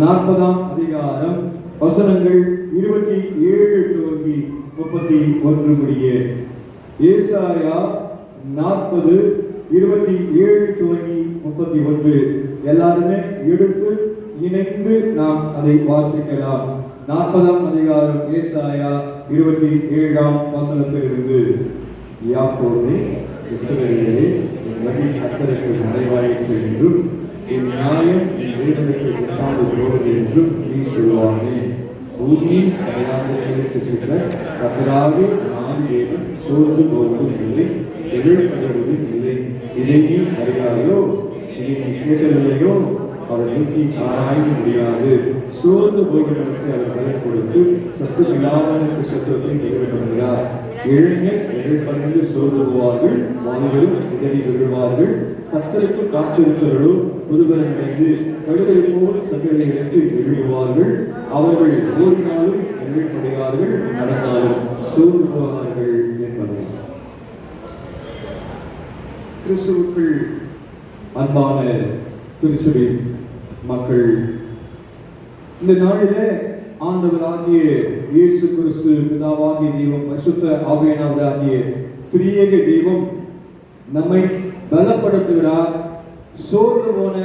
நாற்பதாம் அதிகாரம் வசனங்கள் இருபத்தி ஏழு துவங்கி முப்பத்தி ஒன்று முடிய. ஏசாயா நாற்பது இருபத்தி ஏழு துவங்கி முப்பத்தி ஒன்று. எல்லாருமே எடுத்து இணைந்து நாம் அதை வாசிக்கலாம். நாற்பதாம் அதிகாரம் ஏசாயா இருபத்தி ஏழாம் வசனத்திலிருந்து. யாக்கோபே இஸ்ரேலே என் வழி கர்த்தருக்கு மறைவாயிற்று என்றும் என் நியாயம் என் வேதனைக்கு எட்டாவது போவது என்றும் நீ சொல்வானே பூமியின் கையாளர்களை கத்தராவி நான் ஏதும் சோர்ந்து போவதும் இல்லை எதிர்ப்படுவதும் இல்லை. இதை நீ அறியாயோ இதை நீ கேட்டதில்லையோ? அவர் நீக்கி ஆராய முடியாது. சோர்ந்து போகிறவனுக்கு அவர் பலன் கொடுத்து சத்து இல்லாதவனுக்கு சத்துவத்தை நிகழ்கிறார் இளைஞர் எதிர்பறந்து சோர்ந்து போவார்கள் வாலிகளும் இதறி விழுவார்கள். கத்தருக்கு காத்திருக்கிறவர்களோ புதுபலன் அடைந்து கழுதை போல் சங்கரை எடுத்து எழுதுவார்கள் அவர்கள் ஓடினாலும் எதிர்படுகிறார்கள் நடந்தாலும் சோர்ந்து போவார்கள் என்பதை கிறிஸ்துவுக்குள் அன்பான திருச்சபை மக்கள் இந்த நாளிலே ஆண்டவராகிய இயேசு கிறிஸ்து பிதாவாகிய தெய்வம் பரிசுத்த ஆவியானவராகிய திரியேக தெய்வம் நம்மை பலப்படுத்துகிறார் சோர்ந்து போன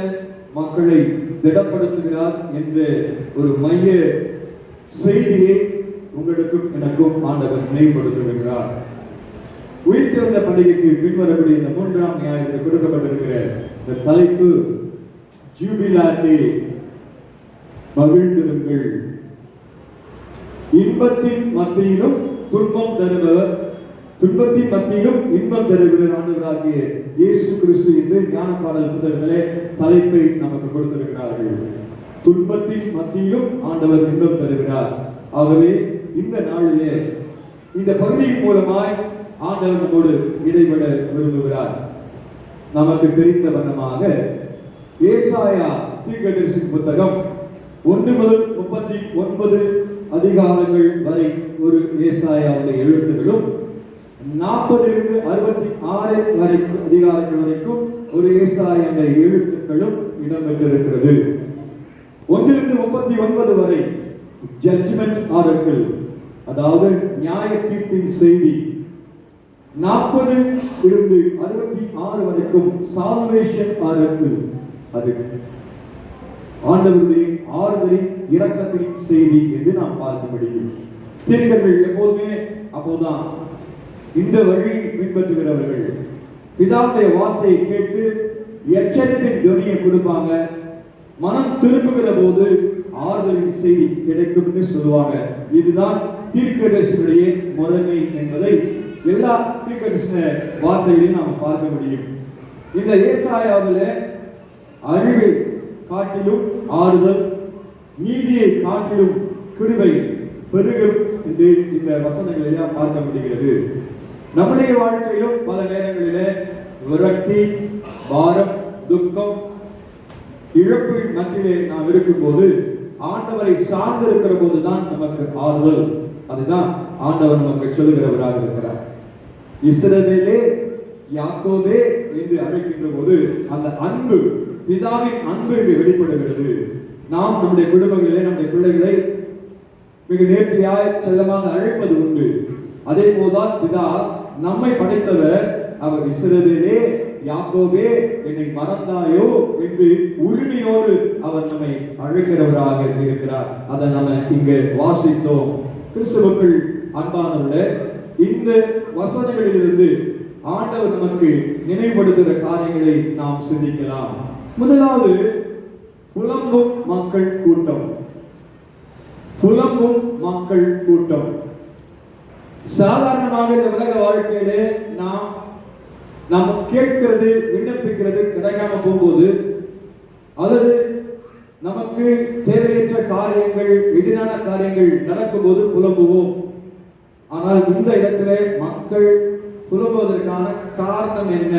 மக்களை திடப்படுத்துகிறார் என்ற ஒரு மைய செய்தியை உங்களுக்கும் எனக்கும் ஆண்டவர் நினைவுபடுத்துகிறார் உயிர்த்திருந்த பண்டிகைக்கு பின்வரக்கூடிய இந்த மூன்றாம் நியாயத்தில் கொடுக்கப்பட்டிருக்கிற இந்த தலைப்பு ஜூபிலாட்டி மகிழ்ந்திருங்கள். இன்பத்தின் மத்தியிலும் துன்பம் தருபவர் துன்பத்தின் மத்தியிலும் இன்பம் தருகிற ஆண்டுகளாகிய இயேசு கிறிஸ்து என்று ஞான பாடல் புத்தகங்களே தலைப்பை நமக்கு கொடுத்திருக்கிறார்கள். துன்பத்தின் மத்தியிலும் ஆண்டவர் இன்பம் தருகிறார். ஆகவே இந்த நாளிலே இந்த பகுதியின் மூலமாய் ஆண்டவர் நம்மோடு இடைபட விரும்புகிறார். நமக்கு தெரிந்த வண்ணமாக ஏசாயா தீர்க்கதரிசி புத்தகம் ஒன்று முதல் முப்பத்தி ஒன்பது அதிகாரங்கள் வரை ஒரு ஏசாயாவுடைய எழுத்துகளும் நாற்பதிலிருந்து அறுபத்தி ஆறு வரைக்கும் அதிகாரங்கள் வரைக்கும் ஒரு ஏசாயாவுடைய எழுத்துக்களும் இடம்பெற்றிருக்கிறது. ஒன்றிலிருந்து முப்பத்தி ஒன்பது வரை ஜட்ஜ்மெண்ட் ஆர்டர்கள் அதாவது நியாய தீர்ப்பின் செய்தி. நாற்பது இருந்து அறுபத்தி ஆறு வரைக்கும் சால்வேஷன் ஆர்டர்கள் அது ஆண்டவருடைய ஆறுதலின் இரக்கத்தின் செய்தி என்று நாம் பார்க்க முடியும். தீர்க்கர்கள் எப்போதுமே அப்போதான் இந்த வழியை பின்பற்றுகிறவர்கள் பிதாவுடைய வார்த்தையை கேட்டு எச்சரிப்பின் துணியை கொடுப்பாங்க. மனம் திரும்புகிற போது ஆறுதலின் செய்தி கிடைக்கும்னு சொல்லுவாங்க. இதுதான் தீர்க்கதரிசனுடைய முறைமை என்பதை எல்லா தீர்க்கதரிசன வார்த்தைகளையும் நாம் பார்க்க முடியும். இந்த ஏசாயாவில் அழிவை காட்டிலும் ஆறுதல் நீதியை காட்டிலும் கிருபை பெருகும் என்று இந்த வசனங்களை எல்லாம் பார்க்க முடிகிறது. நம்முடைய வாழ்க்கையிலும் பல நேரங்களிலே விரக்தி பாரம் துக்கம் இழப்பு மத்தியிலே நாம் இருக்கும்போது ஆண்டவரை சார்ந்து இருக்கிற போதுதான் நமக்கு ஆறுதல். அதுதான் ஆண்டவர் நமக்கு சொல்லுகிறவராக இருக்கிறார். இஸ்ரவேலே யாக்கோவே என்று அழைக்கின்ற போது அந்த அன்பு பிதாவின் அன்பு இங்கு வெளிப்படுகிறது. நாம் நம்முடைய குடும்பங்களிலே நம்முடைய பிள்ளைகளை மிக நேர்த்தியாய் செல்லமாக அழைப்பது உண்டு. அதே போல்தான் பிதா நம்மை படைத்தவர் அவர் இஸ்ரவேலே யாக்கோவே என்னை மறந்தாயோ என்று உரிமையோடு அவர் நம்மை அழைக்கிறவராக இருக்கிறார். அதை நம்ம இங்கே வாசித்தோம். கிறிஸ்தவர்கள் அன்பானவர்களே இந்த வசனங்களிலிருந்து ஆண்டவர் நமக்கு நினைவுபடுத்துகிற காரியங்களை நாம் சிந்திக்கலாம். முதலாவது புலம்பும் மக்கள் கூட்டம். புலம்பும் மக்கள் கூட்டம். சாதாரணமாக இந்த உலக வாழ்க்கையிலே நாம் நாம் கேட்கிறது விண்ணப்பிக்கிறது கிடைக்காம போகும்போது அல்லது நமக்கு தேவையற்ற காரியங்கள் எதிரான காரியங்கள் நடக்கும்போது புலம்புவோம். ஆனால் இந்த இடத்துல மக்கள் புலம்புவதற்கான காரணம் என்ன?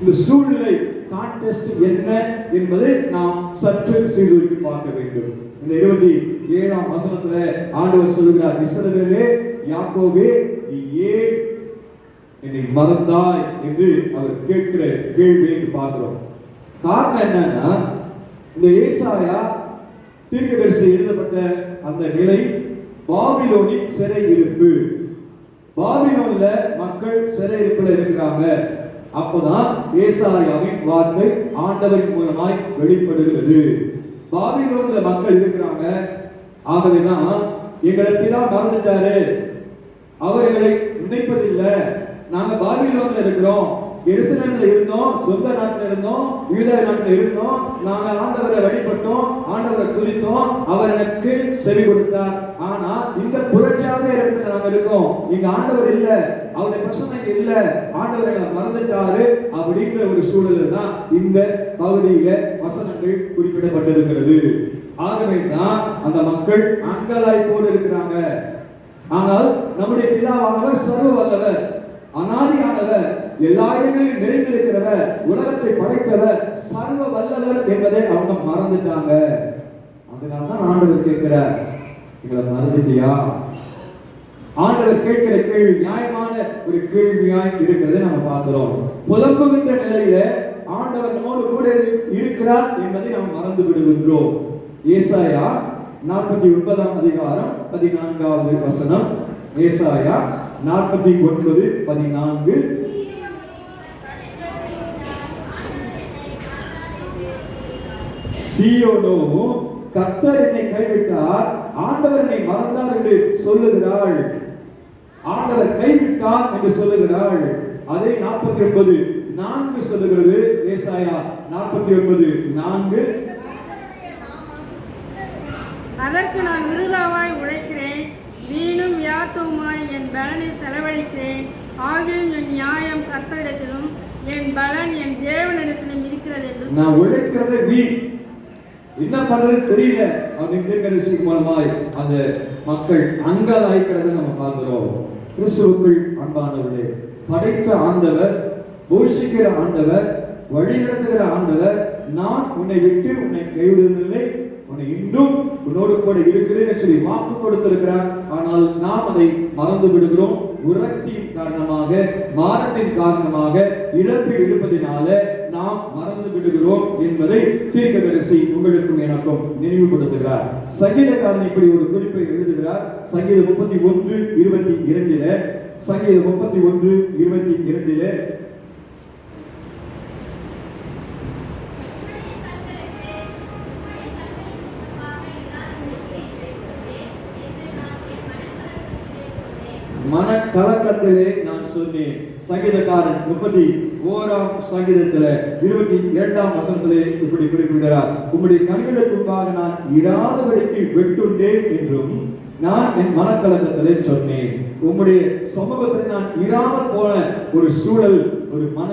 இந்த சூழ்நிலை கான்டெஸ்ட் என்ன என்பதை நாம் சற்று சீர்தூக்கி பார்க்க வேண்டும். இந்த இருபத்தி ஏழாம் வசனத்துல ஆண்டவர் சொல்கிறார் இஸ்ரவேலே யாக்கோவே நீ ஏன் என்னை மறந்தாய் என்று அவர் கேட்கிற கேள்வியை பார்க்கிறோம். காரணம் என்னன்னா இந்த ஏசாயா தீர்க்கதரிசி எழுதப்பட்ட அந்த நிலை பாபிலோனின் சிறை இருப்பு. பாபிலோன்ல மக்கள் சிறை இருப்புல இருக்கிறாங்க. அப்பதான் ஏசாயாவின் வார்த்தை ஆண்டவரின் மூலமாய் வெளிப்படுகிறது. பாபிலோன்ல மக்கள் இருக்கிறாங்க. ஆகவேதான் எங்களை பிதா மறந்துட்டாரு. அவர்களை நினைப்பதில்லை நாங்க பாபிலோன்ல இருக்கிறோம். எருசலேம்ல இருந்தோம். சொந்த நாட்டில் இருந்தோம். யூதா நாட்டில் இருந்தோம். நாங்க ஆண்டவரை வழிபட்டோம். ஆண்டவரை துதித்தோம். அவர் எனக்கு செவி கொடுத்தார். ஆனா இந்த புரட்சியாக இடத்துல நாங்க இருக்கோம். இங்க ஆண்டவர் இல்ல. அவருடைய பிரசனை இல்ல. ஆண்டவர் எங்களை மறந்துட்டாரு அப்படிங்கிற ஒரு சூழல்ல தான் இந்த பகுதியில வசனங்கள் குறிப்பிடப்பட்டிருக்கிறது. ஆகவே தான் அந்த மக்கள் அங்கலாய்ப்போடு இருக்கிறாங்க. ஆனால் நம்முடைய பிதாவானவர் சர்வ வல்லவர் அனாதியானவர் எல்லா இடங்களிலும் நிறைந்திருக்கிறவர் உலகத்தை படைத்தவர் சர்வ வல்லவர் என்பதை அவங்க மறந்துட்டாங்க. அதனால தான் ஆண்டவர் கேட்கிறார் எங்களை மறந்துட்டியா? ஆண்டவர் கேட்கிற கேள்வி நியாயமான ஒரு கேள்வியாய் இருக்கிறதை நம்ம பார்க்கிறோம். புலம்புகின்ற நிலையில ஆண்டவர் நம்மோடு கூட இருக்கிறார் என்பதை நாம் மறந்து விடுகின்றோம். ஏசாயா நாற்பத்தி ஒன்பதாம் அதிகாரம் பதினான்காவது வசனம். ஏசாயா நாற்பத்தி ஒன்பது பதினான்கு. சீயோனோ கர்த்தர் என்னை கைவிட்டார் ஆண்டவர் என்னை மறந்தார் என்று சொல்லுகிறாள். ஆண்டவர் கைவிட்டார் என்று சொல்லுகிறாள். அதே நாற்பத்தி ஒன்பது நான்கு சொல்லுகிறது. ஏசாயா நாற்பத்தி ஒன்பது நான்கு. அதற்கு நான் விருதாவாய் உழைக்கிறேன். வீணும் வியாத்துமாய் என் பலனை செலவழிக்கிறேன். ஆகியும் என் நியாயம் கத்தரிடத்திலும் என் பலன் என் தேவனிடத்திலும் இருக்கிறது என்று நான் உழைக்கிறத வீண் என்ன பண்றது தெரியல. அப்படின்னு தீர்க்கதரிசி மூலமாய் அந்த மக்கள் அங்கலாய்க்கிறத நம்ம பார்க்கிறோம். கிறிஸ்துவுக்குள் அன்பானவர்களே படைத்த ஆண்டவர் போஷிக்கிற ஆண்டவர் வழிநடத்துகிற ஆண்டவர் நான் உன்னை விட்டு உன்னை கைவிடுவதில்லை. இன்னும் இன்றும் உன்னோடு கூட இருக்கிறேன் சொல்லி வாக்கு கொடுத்திருக்கிறார். ஆனால் நாம் அதை மறந்து விடுகிறோம். உரத்தின் காரணமாக மானத்தின் காரணமாக இழப்பு இருப்பதினால நாம் மறந்து விடுகிறோம் என்பதை தீர்க்கதரிசி உங்களுக்கும் எனக்கும் நினைவுபடுத்துகிறார். சங்கீதக்காரன் இப்படி ஒரு குறிப்பை எழுதுகிறார். சங்கீதம் முப்பத்தி ஒன்று இருபத்தி இரண்டில. சங்கீதம் முப்பத்தி ஒன்று இருபத்தி இரண்டில மன கலக்கத்திலே நான் சொன்னேன். சங்கீதக்காரன் முப்பத்தி ஓராம் சங்கீதத்துல இருபத்தி இரண்டாம் வசனத்திலே இப்படி குறிப்பிடுகிறார். உம்முடைய கண்களுக்கு நான் இடாதபடிக்கு வெட்டுண்டேன் என்றும் நான் என் மனக்கலக்கத்திலே சொன்னேன். உம்முடைய சமூகத்தில் நான் இராமல் போன ஒரு சூழல் ஒரு மன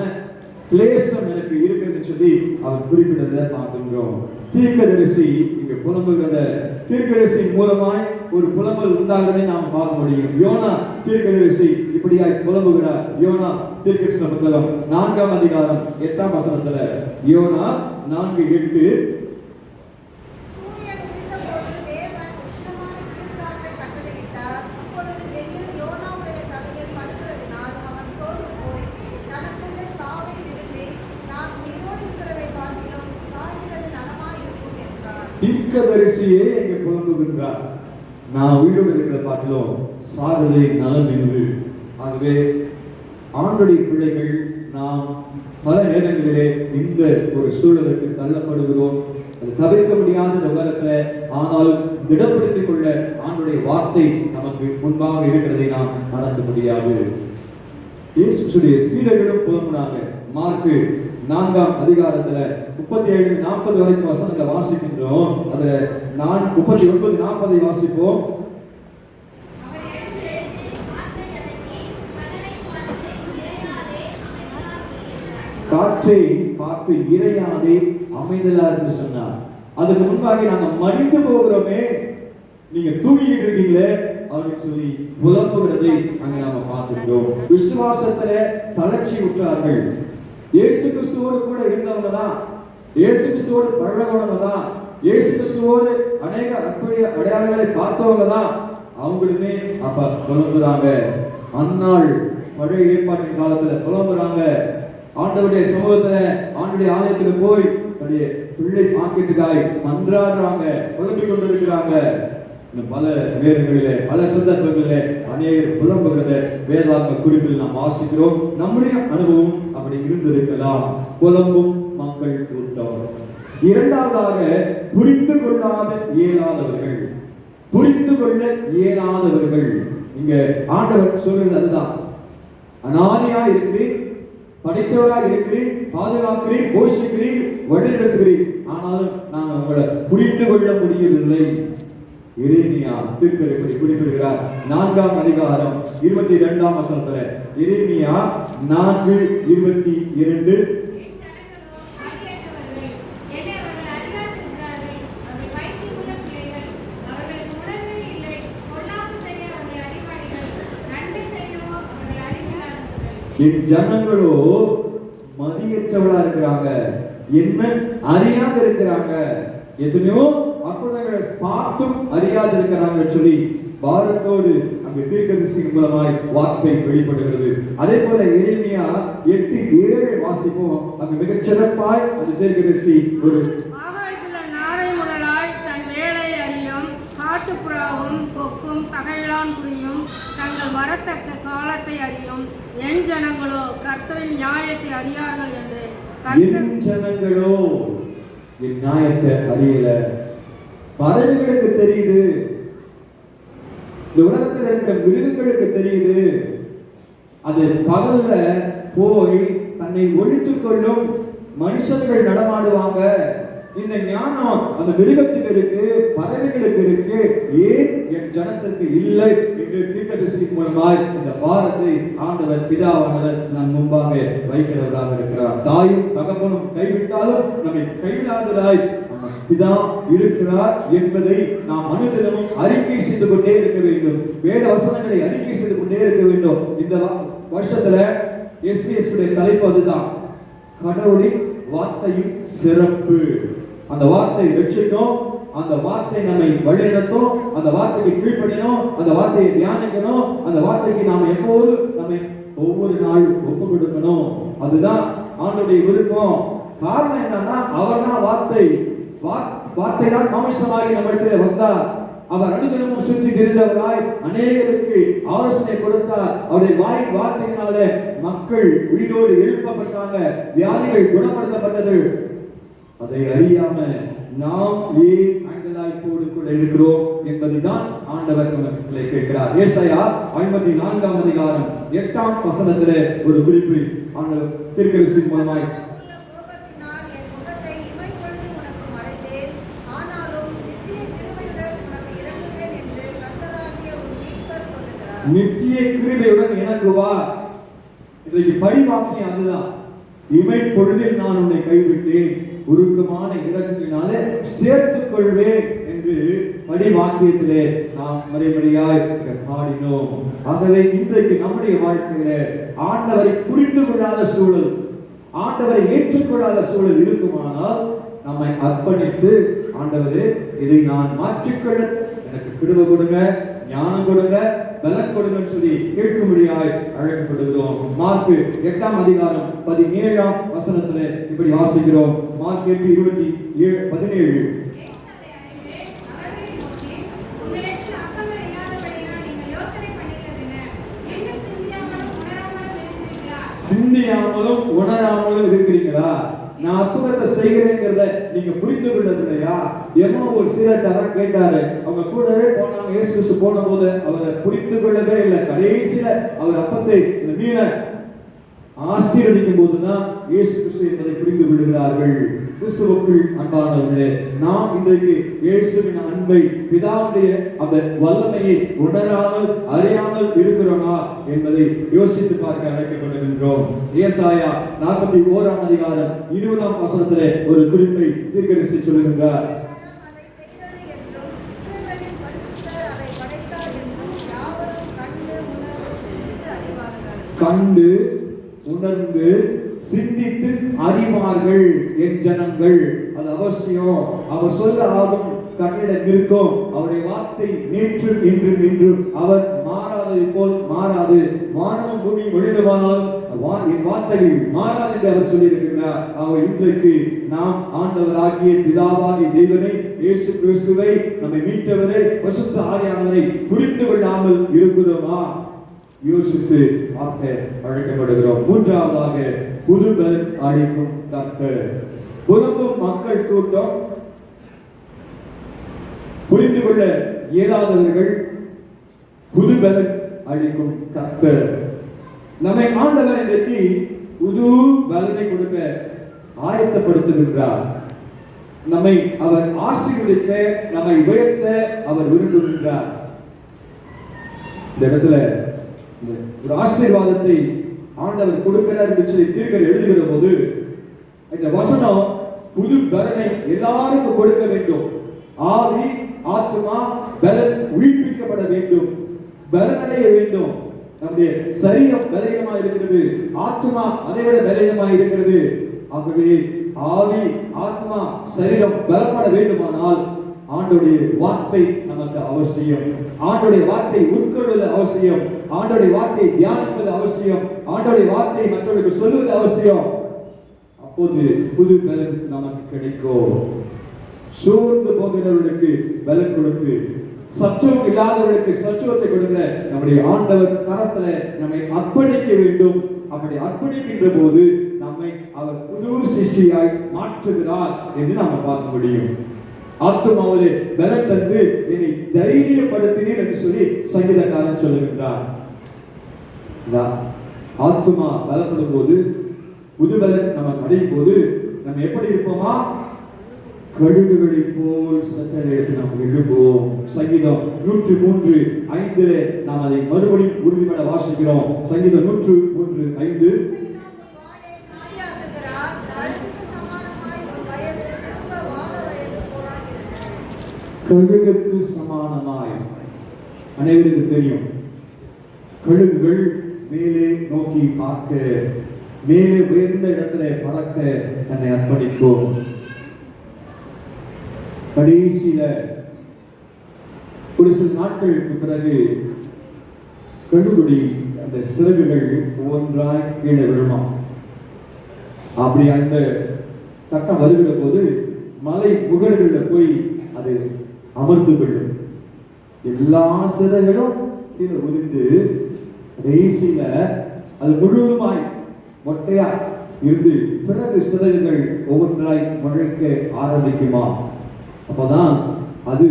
கிளேசம் எனக்கு இருக்குதுன்னு சொல்லி அவர் குறிப்பிட்டதை பார்க்கின்றோம். தீர்க்கதரிசி இங்க புலம்புகிறத தீர்க்கதரிசி மூலமாய் ஒரு புலம்பல் உண்டாகிறதை நாம் பார்க்க முடியும். யோனா தீர்க்கதரிசி இப்படியாய் புலம்புகிறார். யோனா தீர்க்கதரிசன புத்தகம் நான்காம் அதிகாரம் எட்டாம் வசனத்துல யோனா நான்கு எட்டு. தீர்க்கதரிசியே இங்க புலம்புகின்றார். நான் உயிரோடு இருக்கிற பாட்டிலும் சாதனை நலம் என்று ஆகவே ஆண்டுடைய பிள்ளைகள் நாம் பல நேரங்களிலே இந்த ஒரு சூழலுக்கு தள்ளப்படுகிறோம். அது தவிர்க்க முடியாத இந்த உலகத்துல ஆனால் திடப்படுத்திக் கொள்ள ஆண்டுடைய வார்த்தை நமக்கு முன்பாக இருக்கிறதை நாம் மறக்க முடியாது. இயேசுடைய சீடர்களும் புலம்புனாங்க மார்க்கு நான்காம் அதிகாரத்துல முப்பத்தி ஏழு நாற்பது வரைக்கும் வசனங்களை வாசிக்கின்றோம். அதுல நான் முப்பத்தி ஒன்பது நாற்பதை வாசிப்போம். காற்றை பார்த்து இறையாதே காற்றை பார்த்து இறையாதே அமைதலா என்று சொன்னார். அதுக்கு முன்பாக நாங்க மடிந்து போகிறோமே. நீங்க தூங்கிட்டு இருக்கீங்களே அப்படின்னு சொல்லி புலம்புகிறதை அங்க நாம பார்த்துக்கிறோம் விசுவாசத்துல தளர்ச்சி உற்றார்கள். இயேசு கிறிஸ்துவோடு கூட இருந்தவங்க தான் இயேசு கிறிஸ்துவோடு பழகவங்க தான் இயேசு கிறிஸ்துவோடு அநேக அற்புடைய அடையாளங்களை பார்த்தவங்க தான் அவங்களுமே அப்ப புலம்புறாங்க. அந்நாள் பழைய ஏற்பாட்டின் காலத்துல புலம்புறாங்க. ஆண்டவருடைய சமூகத்துல ஆண்டுடைய ஆலயத்துல போய் தன்னுடைய பிள்ளை பாக்கியத்துக்காய் மன்றாடுறாங்க புலம்பிக் கொண்டிருக்கிறாங்க. பல நேரங்களிலே பல சந்தர்ப்பங்களிலே அநேகர் புலம்புகிறத வேதாந்த குறிப்பில் நாம் வாசிக்கிறோம். நம்முடைய அனுபவம் அப்படி இருந்திருக்கலாம். புலம்பும் மக்கள் கூட்டம். இரண்டாவதாக புரிந்து கொள்ளாத இயலாதவர்கள். புரிந்து கொள்ள இயலாதவர்கள். இங்க ஆண்டவர் சொல்றது அதுதான். அனாதியா இருக்கு படைத்தவரா இருக்கிறேன் பாதுகாக்கிறேன் போஷிக்கிறேன் வழிநடத்துகிறேன் ஆனாலும் நான் உங்களை புரிந்து கொள்ள முடியவில்லை. எரேமியா திருக்கரைப்படி குறிப்பிடுகிறார். நான்காம் அதிகாரம் இருபத்தி இரண்டாம் வசனத்துல. இறைமையா நான்கு இருபத்தி இரண்டு. என் ஜனங்களோ மதியற்றவளா இருக்கிறாங்க. என்ன? அறியாத இருக்கிறாங்க. எத்தனையோ பார்த்தும் அறியாது இருக்கிறாங்க சொல்லி பாரத்தோடு அங்கு தீர்க்கதரிசி மூலமாய் வார்த்தை வெளிப்படுகிறது. அதே போல எளிமையா எட்டு ஏழு வாசிப்போம். அங்கு மிகச் சிறப்பாய் அந்த தீர்க்கதரிசி ஒரு காட்டுப்புறாவும் கொக்கும் பகையான் புரியும் தங்கள் வரத்தக்க காலத்தை அறியும். என் ஜனங்களோ கர்த்தரின் நியாயத்தை அறியார்கள் என்று என் ஜனங்களோ என் நியாயத்தை அறியல. பறவைகளுக்கு தெரியுது. இந்த உலகத்தில் இருக்கிற மிருகங்களுக்கு தெரியுது. அது பகல்ல போய் தன்னை ஒழித்துக் கொள்ளும் மனுஷர்கள் நடமாடுவாங்க. இந்த ஞானம் அந்த மிருகத்துக்கு இருக்கு பறவைகளுக்கு இருக்கு. ஏன் என் ஜனத்திற்கு இல்லை என்று தீர்க்கதரிசி மூலமாய் இந்த பாரத்தை ஆண்டவர் பிதாவானவர் நம் முன்பாக வைக்கிறவராக இருக்கிறார். தாயும் தகப்பனும் கைவிட்டாலும் நம்மை கைவிடாததாய் பிதா இருக்கிறார் என்பதை நாம் அனுதினமும் அறிக்கை செய்து கொண்டே இருக்க வேண்டும். வேத வசனங்களை அறிக்கை செய்து கொண்டே இருக்க வேண்டும். இந்த வருஷத்துல எஸ்பிஎஸ் தலைப்பு அதுதான். கடவுளின் வார்த்தையின் சிறப்பு. அந்த வார்த்தை ரட்சிக்கும் அந்த வார்த்தை நம்மை வழிநடத்தும். அந்த வார்த்தைக்கு கீழ்ப்படியணும். அந்த வார்த்தையை தியானிக்கணும். அந்த வார்த்தைக்கு நாம் எப்போது நம்மை ஒவ்வொரு நாள் ஒப்பு கொடுக்கணும். அதுதான் ஆண்டுடைய விருப்பம். காரணம் என்னன்னா அவர் தான் வார்த்தை. வா- மாமிசமாகி நம்மிடத்தில் வந்தார் அவர் அனுதினமும் சுற்றி திரிந்தவராய் அநேகருக்கு ஆலோசனை கொடுத்தார். அவருடைய வாய் வார்த்தையினாலே மக்கள் உயிரோடு எழுப்பப்பட்டாங்க வியாதிகள் குணப்படுத்தப்பட்டது. அதை அறியாம நாம் ஏன் அங்கலாய்ப்போடு கூட இருக்கிறோம் என்பதுதான் ஆண்டவர் நமக்கு கேட்கிறார். ஏசாயா ஐம்பத்தி நான்காம் அதிகாரம் எட்டாம் வசனத்திலே ஒரு குறிப்பு ஆண்டவர் திருக்கரிசி மூலமாய் நித்திய கிருபையுடன் இணங்குவா வா இன்றைக்கு படிவாக்கியம் அதுதான். இமை பொழுதில் நான் உன்னை கைவிட்டேன். உருக்கமான இறக்கினாலே சேர்த்துக் கொள்வேன் என்று படிவாக்கியத்திலே நாம் மறைமறையாய் பாடினோம். ஆகவே இன்றைக்கு நம்முடைய வாழ்க்கையில ஆண்டவரை புரிந்து கொள்ளாத சூழல் ஆண்டவரை ஏற்றுக்கொள்ளாத சூழல் இருக்குமானால் நம்மை அர்ப்பணித்து ஆண்டவரே இதை நான் மாற்றிக்கொள்ள எனக்கு கிருப கொடுங்க. ஞானம் கொடுங்க பலன் கொடுங்கன்னு சொல்லி கேட்கும்படியாய் அழைக்கப்படுகிறோம். மார்க்கு எட்டாம் அதிகாரம் பதினேழாம் வசனத்துல இப்படி வாசிக்கிறோம். மார்க் எட்டு இருபத்தி ஏழு பதினேழு. சிந்தியாமலும் உணராமலும் இருக்கிறீங்களா நான் அற்புதத்தை செய்கிறேங்கிறத நீங்க புரிந்து கொள்ளவில்லையா? எமோ ஒரு சிலர்ட்ட தான் கேட்டாரு. அவங்க கூடவே போனாங்க இயேசு கிறிஸ்து போன போது அவரை புரிந்து கொள்ளவே இல்லை. கடைசியில அவர் அப்பத்தை இந்த மீனை ஆசீர்வதிக்கும் போதுதான் இயேசு கிறிஸ்து என்பதை புரிந்து கொள்கிறார்கள். கிறிஸ்துவுக்குள் அன்பானவர்களே நாம் இன்றைக்கு இயேசுவின் அன்பை பிதாவுடைய அந்த வல்லமையை உணராமல் அறியாமல் இருக்கிறோமா என்பதை யோசித்து பார்க்க அழைக்கப்படுகின்றோம். ஏசாயா நாற்பத்தி ஓராம் அதிகாரம் இருபதாம் வசனத்திலே ஒரு குறிப்பை தீர்க்கரிசி சொல்லுகின்றார் கரம் அதை செய்தது என்றும் இஸ்ரவேலின் பரிசுத்தர் அதை படைத்தார் என்றும் யாவரும் கண்டு உணர்ந்து சிந்தித்து அறிவார்கள். கண்டு உணர்ந்து சிந்தித்து அறிவார்கள் என் ஜனங்கள். அது அவசியம். அவர் சொல்ல ஆகும் கண்ணிடம் இருக்கும். அவருடைய வார்த்தை நேற்று இன்று இன்றும். அவர் மாறாதது போல் மாறாது. வானமும் பூமி ஒழிடுவானால் என் வார்த்தைகள் மாறாது என்று அவர் சொல்லியிருக்கிறார். அவர் இன்றைக்கு நாம் ஆண்டவராகிய பிதாவாகிய தேவனை இயேசு கிறிஸ்துவை நம்மை மீட்டவரை பசுத்த ஆரியானவரை புரிந்து கொள்ளாமல் இருக்கிறோமா யோசித்து பார்க்க அழைக்கப்படுகிறோம் மூன்றாவதாக புதுமை அளிக்கும் கர்த்தர் புறம்பும் மக்கள் கூட்டம். புரிந்து கொள்ள இயலாதவர்கள் புதுபலன் அளிக்கும் கர்த்தர் நம்மை ஆண்டவர் இன்றைக்கு புது பலனை கொடுக்க ஆயத்தப்படுத்துகின்றார். நம்மை அவர் ஆசீர்வதிக்க நம்மை உயர்த்த அவர் விரும்புகின்றார். இந்த இடத்துல ஒரு ஆசீர்வாதத்தை ஆண்டவர் கொடுக்கிறார் என்று சொல்லி தீர்க்கர் எழுதுகிற போது இந்த வசனம் புது பலனை எல்லாருக்கும் கொடுக்க வேண்டும். ஆவி ஆத்மா பலன் உயிர்ப்பிக்கப்பட வேண்டும். பலனடைய வேண்டும். நம்முடைய சரீரம் பலகீனமா இருக்கிறது. ஆத்மா அதை விட பலகீனமா இருக்கிறது. ஆகவே ஆவி ஆத்மா சரீரம் பலப்பட வேண்டுமானால் ஆண்டுடைய வார்த்தை நமக்கு அவசியம். ஆண்டுடைய வார்த்தை உட்கொள்வது அவசியம். ஆண்டுடைய வார்த்தை தியானிப்பது அவசியம். ஆண்டுடைய வார்த்தை மற்றவர்களுக்கு சொல்லுவது அவசியம். அப்போது புது பலன் நமக்கு கிடைக்கும். சோர்ந்து போகிறவர்களுக்கு பலன் கொடுத்து சத்துவம் இல்லாதவர்களுக்கு சத்துவத்தை கொடுக்கிற நம்முடைய ஆண்டவர் தரத்துல நம்மை அர்ப்பணிக்க வேண்டும். அப்படி அர்ப்பணிக்கின்ற போது நம்மை அவர் புது சிருஷ்டியாய் மாற்றுகிறார் என்று நாம பார்க்க முடியும். ஆத்துமாவிலே பல தந்து என்னை தைரியப்படுத்தினீர் என்று சொல்லி சங்கீதக்காரன் சொல்லுகின்றார் இதா, ஆத்துமா பலப்படும் போது புதுபலன் நம்ம நமக்கு அடையும் போது நம்ம எப்படி இருப்போமா? கழுகுகளை போல் சட்ட எடுத்து நாம் எழுப்புவோம் சங்கீதம் நூற்று மூன்று ஐந்திலே நாம் அதை மறுபடியும் உறுதிபட வாசிக்கிறோம். சங்கீதம் நூற்று மூன்று ஐந்து. கழுகுக்கு சமானமாய். அனைவருக்கு தெரியும். கழுகுகள் மேலே நோக்கி பார்க்க மேலே உயர்ந்த இடத்துல பறக்க தன்னை அர்ப்பணிக்கும் கடைசியில ஒரு சில நாட்களுக்கு பிறகு கழுகுடி அந்த சிறகுகள் ஒவ்வொன்றாய் கீழே விழுமா அப்படி அந்த கட்டம் வருகிற போது மலை புகழ்களில் போய் அது அமர்ந்து கொள்ளும் எல்லா சிறைகளும் கீழே உதிர்ந்து கடைசியில அது முழுவதுமாய் மொட்டையா இருந்து பிறகு சிறகுகள் ஒவ்வொன்றாய் முளைக்க ஆரம்பிக்குமா? அப்பதான் அது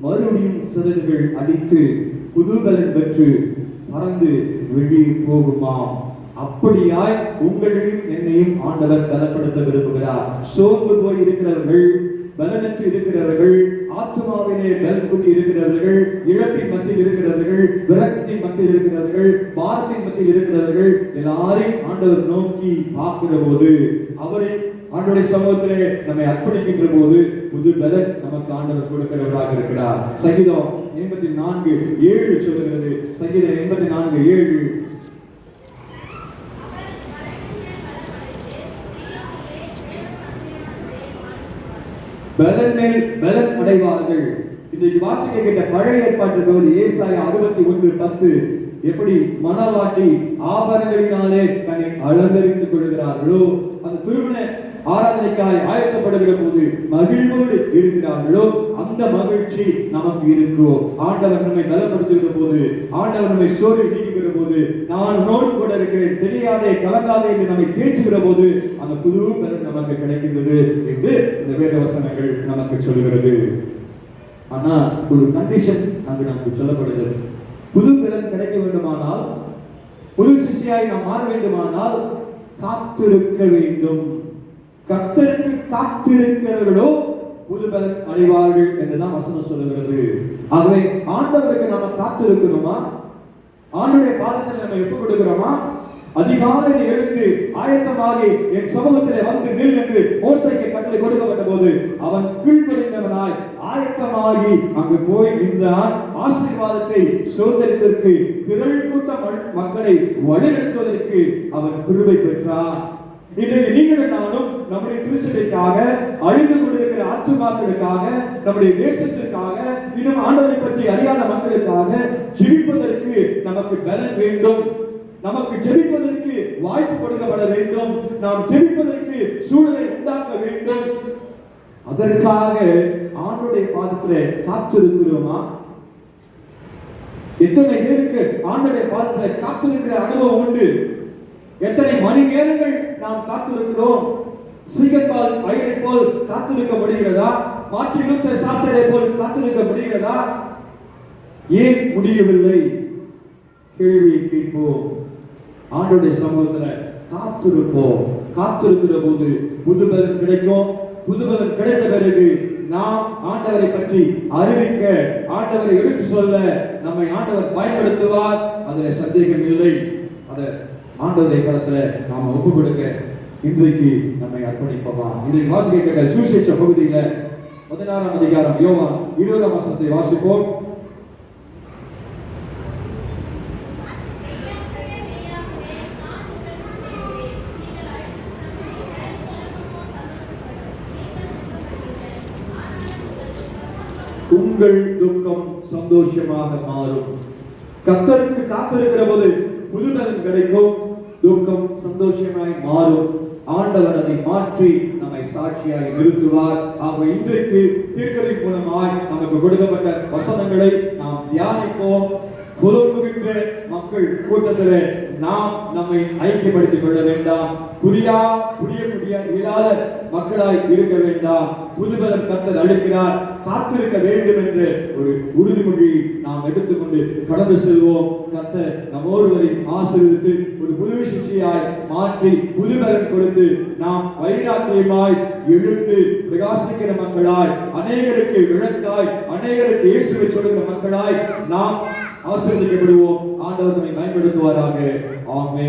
மறுபடியும் சிறகுகள் அடித்து புதுபலன் பெற்று பறந்து வெளியே போகுமாம் அப்படியாய் உங்களையும் என்னையும் ஆண்டவர் பலப்படுத்த விரும்புகிறார். சோர்ந்து போய் இருக்கிறவர்கள் பலனற்று இருக்கிறவர்கள் ஆத்மாவிலே பலன் கொண்டு இருக்கிறவர்கள் இழப்பின் மத்தியில் இருக்கிறவர்கள் விரக்தியின் மத்தியில் இருக்கிறவர்கள் பாரத்தின் மத்தியில் இருக்கிறவர்கள் எல்லாரையும் ஆண்டவர் நோக்கி பார்க்கிற போது அவரை ஆண்டோடைய சமூகத்திலே நம்மை அர்ப்பணிக்கின்ற போது புது பலன் நமக்கு ஆண்டவர் கொடுக்கிறவராக இருக்கிறார். சங்கீதம் எண்பத்தி நான்கு ஏழு சொல்லுகிறது. சங்கீதம் எண்பத்தி நான்கு ஏழு. பலன் மேல் பலன் அடைவார்கள். இன்றைக்கு வாசிக்க கேட்ட பழைய ஏற்பாட்டு பகுதி ஏசாய அறுபத்தி ஒன்று பத்து. எப்படி மணவாட்டி ஆபரணங்களினாலே தன்னை அலங்கரித்துக் கொள்கிறார்களோ அந்த திருமண ஆராதனைக்காய் ஆயத்தப்படுகிற போது மகிழ்வோடு இருக்கிறார்களோ அந்த மகிழ்ச்சி நமக்கு இருக்கும். ஆண்டவர் நம்மை பலப்படுத்துகிற போது ஆண்டவர் நம்மை சோறு நீக்குகிற போது நான் உன்னோடு கூட இருக்கிறேன். தெரியாதே கலங்காதே என்று நம்மை தேற்றுகிற போது அந்த புது பலன் நமக்கு கிடைக்கின்றது என்று இந்த வேத வசனங்கள் நமக்கு சொல்கிறது. ஆனா ஒரு கண்டிஷன் அங்கு நமக்கு சொல்லப்படுகிறது. புது பலன் கிடைக்க வேண்டுமானால் புது சிஷியாய் நாம் மாற வேண்டுமானால் காத்திருக்க வேண்டும். கத்தருக்கு காத்திருக்கிறவர்களோ புதுபலன் அடைவார்கள் என்றுதான் வசனம் சொல்லுகிறது. ஆகவே ஆண்டவருக்கு நாம காத்திருக்கிறோமா? ஆண்டுடைய பாதத்தில் நம்ம எப்ப கொடுக்கிறோமா? அதிகாலையில் எழுந்து ஆயத்தமாகி என் சமூகத்திலே வந்து நில் என்று மோசைக்கு கட்டளை கொடுக்கப்பட்ட போது அவன் கீழ்ப்படிந்தவனாய் ஆயத்தமாகி அங்கு போய் நின்றான். ஆசீர்வாதத்தை சுதந்திரத்திற்கு திரள் கூட்ட மக்களை வழிநடத்துவதற்கு அவன் கிருபை பெற்றான். இன்றைக்கு நீங்களும் நானும் நம்முடைய திருச்சபைக்காக அழிந்து கொண்டிருக்கிற ஆத்துமாக்களுக்காக நம்முடைய தேசத்திற்காக இன்னும் ஆண்டவரை பற்றி அறியாத மக்களுக்காக ஜெபிப்பதற்கு நமக்கு பலன் வேண்டும். நமக்கு ஜெபிப்பதற்கு வாய்ப்பு கொடுக்கப்பட வேண்டும். நாம் ஜெபிப்பதற்கு சூழலை உண்டாக்க வேண்டும். அதற்காக ஆண்டுடைய பாதத்துல காத்திருக்கிறோமா? எத்தனை பேருக்கு ஆண்டுடைய பாதத்துல காத்திருக்கிற அனுபவம் உண்டு? எத்தனை மணி நேரங்கள் நாம் காத்திருக்கிறோம்? சீகத்தால் பயிரை போல் காத்திருக்கப்படுகிறதா? மாற்றி லூத்தர் சாஸ்திரை போல் காத்திருக்கப்படுகிறதா? ஏன் முடியவில்லை? கேள்வியை கேட்போம். ஆண்டுடைய சமூகத்துல காத்திருப்போம். காத்திருக்கிற போது புதுபலன் கிடைக்கும். புதுபலன் கிடைத்த பிறகு நாம் ஆண்டவரை பற்றி அறிவிக்க ஆண்டவரை எடுத்து சொல்ல நம்மை ஆண்டவர் பயன்படுத்துவார். அதில் சந்தேகம் இல்லை. அதை ஆண்டவரை காலத்தில் நாம ஒப்பு கொடுக்க இன்றைக்கு நம்மை அர்ப்பணிப்போமா இதை வாசிக்க கேட்ட சுவிசேஷ பகுதியில பதினாறாம் அதிகாரம் யோவா இருபதாம் வசனத்தை வாசிப்போம். உங்கள் துக்கம் சந்தோஷமாக மாறும். கத்தருக்கு காத்திருக்கிற போது புதுநலம் கிடைக்கும். துக்கம் சந்தோஷமாய் மாறும். ஆண்டவர் அதை மாற்றி நம்மை சாட்சியாய் நிறுத்துவார். ஆக இன்றைக்கு தீர்க்கலின் மூலமாய் நமக்கு கொடுக்கப்பட்ட வசனங்களை நாம் தியானிப்போம். புலம்புகின்ற மக்கள் கூட்டத்திலே நாம் நம்மை ஐக்கியப்படுத்திக் கொள்ள வேண்டாம். புரியா புரிய முடிய இயலாத மக்களாய் இருக்க வேண்டாம். புதுபலம் கத்தல் அளிக்கிறார். காத்திருக்க வேண்டும் என்று ஒரு உறுதிமொழியை நாம் எடுத்துக்கொண்டு கடந்து செல்வோம். கத்த நம்மோருவரை ஆசிரியத்து ஒரு புது சிஷியாய் மாற்றி புதுபலன் கொடுத்து நாம் வைராக்கியமாய் எழுந்து பிரகாசிக்கிற மக்களாய் அநேகருக்கு விளக்காய் அநேகருக்கு இயேசுவை சொல்லுகிற மக்களாய் நாம் ஆசிரியப்படுவோம் ஆண்டவர் நம்மை பயன்படுத்துவாராக. ஆமே